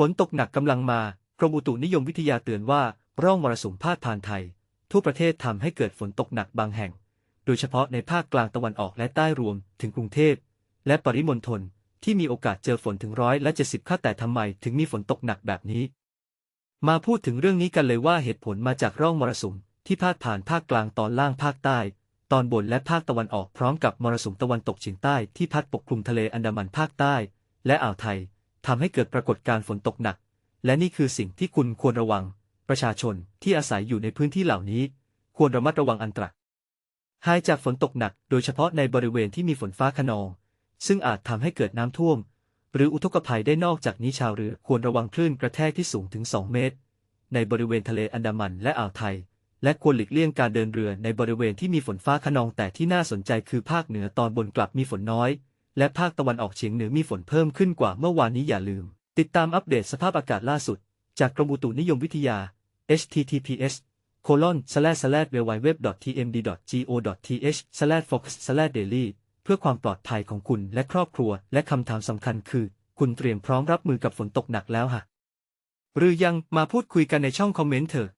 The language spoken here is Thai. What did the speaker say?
ฝนตกหนักกำลังมากรมอุตุนิยมวิทยาเตือนว่า ร่องมรสุมพาดผ่านไทย ทั่วประเทศทำให้เกิดฝนตกหนักบางแห่ง โดยเฉพาะในภาคกลางตะวันออกและใต้รวมถึงกรุงเทพ และปริมณฑลที่มีโอกาสเจอฝนถึงร้อยและเจ็ดสิบค่าแต่ทำไมถึงมีฝนตกหนักแบบนี้ มาพูดถึงเรื่องนี้กันเลยว่าเหตุผลมาจากร่องมรสุมที่พาดผ่านภาคกลางตอนล่างภาคใต้ ตอนบนและภาคตะวันออกพร้อมกับมรสุมตะวันตกเฉียงใต้ที่พัดปกคลุมทะเลอันดามันภาคใต้ และอ่าวไทย ทำให้เกิดปรากฏการณ์ฝนตกหนัก และนี่คือสิ่งที่คุณควรระวัง ประชาชนที่อาศัยอยู่ในพื้นที่เหล่านี้ ควรระมัดระวังอันตรายหายจากฝนตกหนัก โดยเฉพาะในบริเวณที่มีฝนฟ้าคะนอง ซึ่งอาจทำให้เกิดน้ำท่วม หรืออุทกภัยได้นอกจากนี้ชาวเรือควรระวังคลื่นกระแทกที่สูงถึง 2 เมตร ในบริเวณทะเลอันดามันและอ่าวไทย และควรหลีกเลี่ยงการเดินเรือในบริเวณที่มีฝนฟ้าคะนองแต่ที่น่าสนใจคือภาคเหนือตอนบนกลับมีฝนน้อย และภาคตะวันออกเฉียงเหนือมีฝนเพิ่มขึ้นกว่าเมื่อวานนี้อย่าลืม ติดตามอัปเดตสภาพอากาศล่าสุด จากกรมอุตุนิยมวิทยา https colon slash slash www.tmd.go.th slash focus slash daily เพื่อความปลอดภัยของคุณและครอบครัว และคำถามสำคัญคือ คุณเตรียมพร้อมรับมือกับฝนตกหนักแล้วฮะ หรือยังมาพูดคุยกันในช่องคอมเมนต์เถอะ